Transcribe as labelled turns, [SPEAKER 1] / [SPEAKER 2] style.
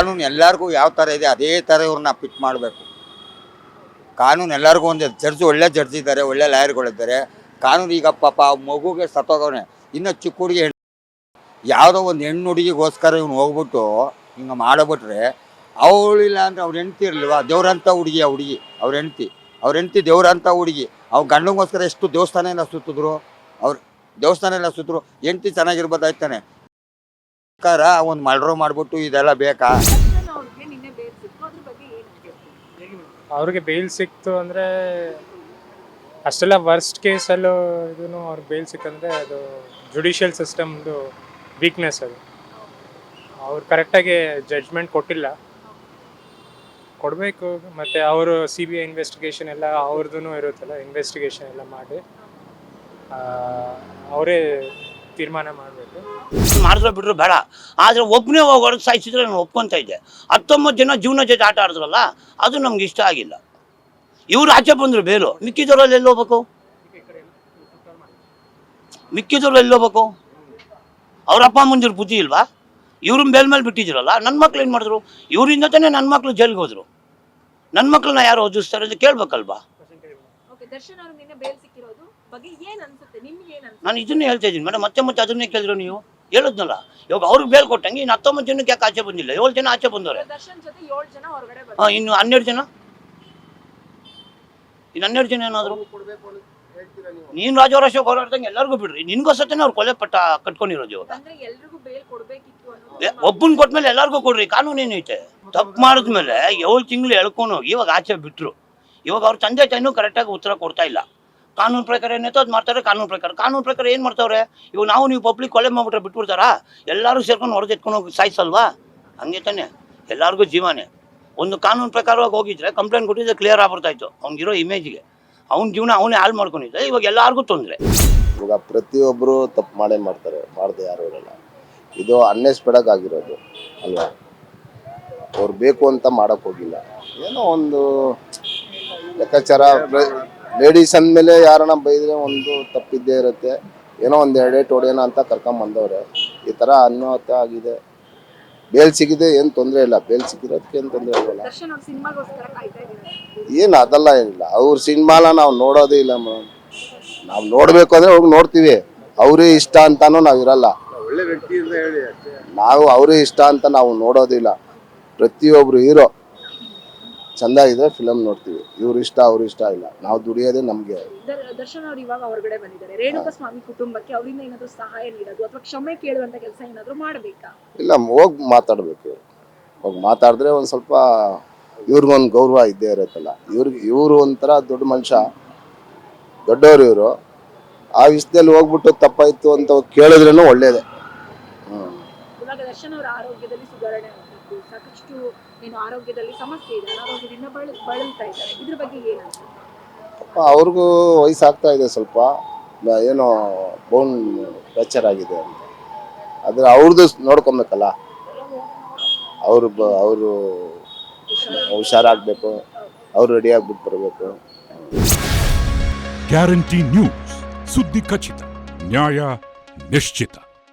[SPEAKER 1] ಕಾನೂನು ಎಲ್ಲರಿಗೂ ಯಾವ ಥರ ಇದೆ, ಅದೇ ಥರ ಇವ್ರನ್ನ ಫಿಟ್ ಮಾಡಬೇಕು. ಕಾನೂನು ಎಲ್ಲರಿಗೂ ಒಂದು, ಜಡ್ಜ್ ಒಳ್ಳೆ ಜಡ್ಜ್ ಇದ್ದಾರೆ, ಒಳ್ಳೆ ಲಾಯರ್ಗಳಿದ್ದಾರೆ ಕಾನೂನು ಈಗ ಪಾಪ ಮಗುಗೆ ಸತ್ತೋಗವನೆ. ಇನ್ನು ಚಿಕ್ಕ ಹುಡುಗಿ ಹೆಣ್ಣು ಯಾವುದೋ ಒಂದು ಹೆಣ್ಣು ಹುಡುಗಿಗೋಸ್ಕರ ಇವ್ನು ಹೋಗ್ಬಿಟ್ಟು ಹಿಂಗೆ ಮಾಡಬಿಟ್ರೆ ಅವಳಿಲ್ಲ ಅಂದರೆ ಅವ್ರ ಹೆಂಡ್ತಿ ಇರಲಿಲ್ವಾ? ದೇವ್ರಂಥ ಹುಡುಗಿ ಆ ಹುಡುಗಿ, ಅವ್ರ ಹೆಂಡ್ತಿ. ಅವ್ರ ಹೆಂಡ್ತಿ ದೇವ್ರಂಥ ಹುಡುಗಿ. ಅವ್ರ ಗಂಡಗೋಸ್ಕರ ಎಷ್ಟು ದೇವಸ್ಥಾನ ಎಲ್ಲ ಸುತ್ತಿದ್ರು? ಅವ್ರು ದೇವಸ್ಥಾನ ಎಲ್ಲ ಸುತ್ತರು ಹೆಂಡ್ತಿ ಚೆನ್ನಾಗಿರ್ಬೋದಾಯ್ತಾನೆ ಸರ್ಕಾರ ಒಂದು ಮರ್ಡ್ರ್ ಮಾಡ್ಬಿಟ್ಟು ಇದೆಲ್ಲ ಬೇಕಾ?
[SPEAKER 2] ಅವ್ರಿಗೆ ಬೇಲ್ ಸಿಕ್ತು ಅದ್ರ
[SPEAKER 3] ಅಷ್ಟೆಲ್ಲ ವರ್ಸ್ಟ್ ಕೇಸಲ್ಲೂ ಇದೂ ಅವ್ರಿಗೆ ಬೇಲ್ ಸಿಕ್ಕಂದರೆ ಅದು ಜುಡಿಷಿಯಲ್ ಸಿಸ್ಟಮ್ದು ವೀಕ್ನೆಸ್ ಅದು. ಅವ್ರು ಕರೆಕ್ಟಾಗಿ ಜಡ್ಜ್ಮೆಂಟ್ ಕೊಟ್ಟಿಲ್ಲ. ಕೊಡಬೇಕು, ಮತ್ತು ಅವರು ಸಿ ಬಿ ಐ ಇನ್ವೆಸ್ಟಿಗೇಷನ್ ಎಲ್ಲ ಅವ್ರದ್ದು ಇರುತ್ತಲ್ಲ ಇನ್ವೆಸ್ಟಿಗೇಷನ್ ಎಲ್ಲ ಮಾಡಿ. ಅವರೇ ತೀರ್ಮಾನ ಮಾಡಬೇಕು.
[SPEAKER 4] ಮಾಡಿದ್ರೆ ಬಿಡ್ರು ಬೇಡ. ಆದರೆ ಒಬ್ಬನೇ ಹೊರಗೆ ಸಾಯಿಸಿದ್ರೆ ನಾನು ಒಪ್ಕೊಂತ ಇದ್ದೆ. ಹತ್ತೊಂಬತ್ತು ಜನ ಜೀವನ ಜೊತೆ ಆಟ ಆಡಿದ್ರಲ್ಲ ಅದು ನಮ್ಗೆ ಇಷ್ಟ ಆಗಿಲ್ಲ. ಇವ್ರು ಆಚೆ ಬಂದರು ಬೇರು ಮಿಕ್ಕಿದವರಲ್ಲಿ ಎಲ್ಲಿ ಹೋಗ್ಬೇಕು? ಮಿಕ್ಕಿದವ್ರು ಎಲ್ಲಿ ಹೋಗ್ಬೇಕು? ಅವ್ರ ಅಪ್ಪ ಅಮ್ಮಂದಿರು ಬುದ್ಧಿ ಇಲ್ವಾ? ಇವ್ರ ಮೇಲ್ ಮೇಲೆ ಬಿಟ್ಟಿದ್ದೀರಲ್ಲ ನನ್ನ ಮಕ್ಳು ಏನು ಮಾಡಿದ್ರು? ಇವರಿಂದ ತಾನೇ ನನ್ನ ಮಕ್ಳು ಜೈಲಿಗೆ ಹೋದ್ರು. ನನ್ನ ಮಕ್ಳನ್ನ ಯಾರು ಓದಿಸ್ತಾರೆ ಅಂತ ಕೇಳ್ಬೇಕಲ್ವಾ?
[SPEAKER 2] ಓಕೆ ದರ್ಶನ್ ಅವರು ನಿನ್ನೆ ಬೇಲ್ ಸಿಕ್ಕಿರೋದು. ಬಗ್ಗೆ ಏನ್ ಅನ್ಸುತ್ತೆ? ನಿಮ್ಗೆ ಏನ್ ಅನ್ಸುತ್ತೆ?
[SPEAKER 4] ನಾನು ಇದನ್ನೇ ಹೇಳ್ತಾ ಇದ್ದೀನಿ. ಮೇಡಮ್ ಮತ್ತೆ ಮತ್ತೆ ಅದನ್ನೇ ಕೇಳಿದ್ರು ನೀವು? ಹೇಳಿದ್ನಲ್ಲ? ಇವಾಗ ಅವ್ರಿಗೆ ಬೇಲ್ ಕೊಟ್ಟಂಗೆ ಇನ್ನು ಹತ್ತೊಂಬತ್ತು ಜನಕ್ಕೆ ಯಾಕೆ ಆಚೆ ಬಂದಿಲ್ಲ? ಏಳು ಜನ ಆಚೆ ಬಂದವ್ರೆ.
[SPEAKER 2] ದರ್ಶನ್ ಜೊತೆ ಏಳು ಜನ ಹೊರಗಡೆ
[SPEAKER 4] ಹಾಂ ಇನ್ನು ಹನ್ನೆರಡು ಜನ? ಇನ್ನು ಹನ್ನೆರಡು ಜನ ಏನಾದ್ರು? ನೀನು ಅವ್ರ ಹೋರಾಡ್ದಂಗೆ ಎಲ್ಲರಿಗೂ ಬಿಡ್ರಿ. ನಿನ್ಗೋಸತ್ತೇನೆ ಅವ್ರು ಕೊಲೆ ಪಟ್ಟ ಕಟ್ಕೊಂಡಿರೋದು ಇವಾಗ.
[SPEAKER 2] ಅಂದ್ರೆ ಎಲ್ರಿಗೂ ಬೇಲ್ ಕೊಡ್ಬೇಕಿತ್ತು
[SPEAKER 4] ಏ,
[SPEAKER 2] ಅನ್ನೋದು
[SPEAKER 4] ಒಬ್ಬನ್ ಕೊಟ್ಮೇಲೆ ಎಲ್ಲರಿಗೂ ಕೊಡ್ರಿ. ಕಾನೂನು ಏನೈತೆ ತಪ್ಪು ಮಾಡಿದ್ಮೇಲೆ ಏಳು ತಿಂಗಳು ಎಳ್ಕೊಂಡು ಹೋಗಿ ಇವಾಗ ಆಚೆ ಬಿಟ್ರು. ಇವಾಗ ಅವ್ರ ತಂದೆ ತಾಯಿನೂ ಕರೆಕ್ಟಾಗಿ ಉತ್ತರ ಕೊಡ್ತಾ ಇಲ್ಲ. ಕಾನೂನು ಪ್ರಕಾರ ಏನೈತೋ ಅದು ಮಾಡ್ತಾರೆ ಕಾನೂನು ಪ್ರಕಾರ. ಕಾನೂನು ಪ್ರಕಾರ ಏನು ಮಾಡ್ತಾವ್ರೆ? ಇವಾಗ ನಾವು ನೀವು ಪಬ್ಲಿಕ್ ಕೊಲೆ ಮಾಡ್ಬಿಟ್ರೆ ಬಿಟ್ಬಿಡ್ತಾರಾ? ಎಲ್ಲರೂ ಸೇರ್ಕೊಂಡು ಹೊರಗೆ ಎತ್ಕೊಂಡು ಹೋಗಿ ಸಾಯಿಸಲ್ವಾ? ಹಂಗೆ ತಾನೆ. ಎಲ್ಲರಿಗೂ ಜೀವನೇ. ಒಂದು ಕಾನೂನು ಪ್ರಕಾರವಾಗಿ ಹೋಗಿದ್ರೆ ಕಂಪ್ಲೇಂಟ್ ಕೊಟ್ಟಿದ್ರೆ ಕ್ಲಿಯರ್ ಆಗ್ಬಿಡ್ತಾ ಇತ್ತು ಅವ್ನಿಗಿರೋ ಇಮೇಜ್ಗೆ ಅವ್ನ ಜೀವನ ಅವನೇ ಹಾಳು ಮಾಡ್ಕೊಂಡಿದ್ದೆ. ಇವಾಗ ಎಲ್ಲರಿಗೂ ತೊಂದರೆ.
[SPEAKER 5] ಇವಾಗ ಪ್ರತಿಯೊಬ್ಬರು ತಪ್ಪು ಮಾಡೇ ಮಾಡ್ತಾರೆ. ಮಾಡದೆ ಯಾರು ಇರಲ್ಲ. ಇದು ಅನ್ಎಕ್ಸ್ಪೆಕ್ಟಾಗಿ ಆಗಿರೋದು ಅಲ್ವಾ? ಅವ್ರು ಬೇಕು ಅಂತ ಮಾಡೋಕ್ಕೋಗಿಲ್ಲ ಏನೋ ಒಂದು ಲೆಕ್ಕಾಚಾರ ಲೇಡೀಸ್ ಅಂದಮೇಲೆ ಯಾರನ್ನ ಬೈದ್ರೆ ಒಂದು ತಪ್ಪಿದ್ದೇ ಇರುತ್ತೆ. ಏನೋ ಒಂದು ಎರಡೇಟ್ ಹೊಡೆಯೋಣ ಅಂತ ಕರ್ಕೊಂಬಂದವ್ರೆ. ಈ ಥರ ಅನ್ಯೋತ ಆಗಿದೆ. ಬೇಲ್ ಸಿಗಿದೆ ಏನು ತೊಂದರೆ ಇಲ್ಲ. ಬೇಲ್ ಸಿಕ್ಕಿರೋದಕ್ಕೆ ಏನು ತೊಂದರೆ ಇರಲ್ಲ
[SPEAKER 2] ಇದ್ದೀರಾ?
[SPEAKER 5] ಏನು ಅದೆಲ್ಲ ಏನಿಲ್ಲ. ಅವ್ರ ಸಿನಿಮಾಲ ನಾವು ನೋಡೋದೇ ಇಲ್ಲ ಮೇಡಮ್ ನಾವು ನೋಡಬೇಕು ಅಂದ್ರೆ ಹೋಗಿ ನೋಡ್ತೀವಿ. ಅವರೇ ಇಷ್ಟ ಅಂತಾನೂ ನಾವು ಇರಲ್ಲ. ನಾವು ಅವರೇ ಇಷ್ಟ ಅಂತ ನಾವು ನೋಡೋದಿಲ್ಲ. ಪ್ರತಿಯೊಬ್ಬರು ಹೀರೋ. ಚಂದ ಇದ್ರೆ ಫಿಲಮ್ ನೋಡ್ತೀವಿ. ಇವ್ರು ಇಷ್ಟ ಅವ್ರು ಇಷ್ಟ ಇಲ್ಲ. ನಾವು ದುಡಿಯೋದೇ ನಮಗೆ.
[SPEAKER 2] ದರ್- ದರ್ಶನ್ ಅವ್ರು ಇವಾಗ ಹೊರಗಡೆ ಬಂದಿದ್ದಾರೆ. ರೇಣುಕಾ ಸ್ವಾಮಿ ಕುಟುಂಬಕ್ಕೆ ಅವರಿಂದ ಏನಾದ್ರು ಸಹಾಯ ನೀಡೋದು ಅಥವಾ ಕ್ಷಮೆ ಕೇಳುವಂತ ಕೆಲಸ ಏನಾದ್ರು ಮಾಡ್ಬೇಕಾ?
[SPEAKER 5] ಇಲ್ಲ ಹೋಗಿ ಮಾತಾಡ್ಬೇಕು ಇವ್ರು. ಹೋಗಿ ಮಾತಾಡಿದ್ರೆ ಒಂದು ಸ್ವಲ್ಪ ಇವ್ರಿಗೊಂದು ಗೌರವ ಇದ್ದೇ ಇರುತ್ತಲ್ಲ. ಇವ್ರಿಗೆ ಇವರು ಒಂಥರ ದೊಡ್ಡ ಮನುಷ್ಯ. ದೊಡ್ಡವರು ಇವರು. ಆ ವಿಷಯದಲ್ಲಿ ಹೋಗ್ಬಿಟ್ಟು ತಪ್ಪಾಯಿತು ಅಂತ ಕೇಳಿದ್ರೂ ಒಳ್ಳೇದೇ.
[SPEAKER 2] ದರ್ಶನ್ ಅವರ ಆರೋಗ್ಯದಲ್ಲಿ ಸುಧಾರಣೆ ಆಗಿದ್ದು ಸಾಕಷ್ಟು ಏನು ಆರೋಗ್ಯದಲ್ಲಿ ಸಮಸ್ಯೆ ಇದೆ ಅನಾರೋಗ್ಯದಿಂದ ಬಳ ಬಳಲ್ತಾ ಇದ್ದಾರೆ. ಇದ್ರ ಬಗ್ಗೆ
[SPEAKER 5] ಏನಂತ ಅವ್ರಿಗೂ ವಯಸ್ಸಾಗ್ತಾ ಇದೆ ಸ್ವಲ್ಪ. ಬ- ಏನೋ ಬೋನ್ ಫ್ರ್ಯಾಕ್ಚರ್ ಆಗಿದೆ ಅಂತ. ಆದರೆ ಅವ್ರದ್ದು ನೋಡ್ಕೊಬೇಕಲ್ಲ. ಅವರು ಬ ಅವರು ಹುಷಾರಾಗಬೇಕು. ಅವ್ರು ರೆಡಿ ಆಗ್ಬಿಟ್ಟು ಬರಬೇಕು.
[SPEAKER 6] ಗ್ಯಾರಂಟಿ ನ್ಯೂಸ್ ಸುದ್ದಿ ಖಚಿತ ನ್ಯಾಯ ನಿಶ್ಚಿತ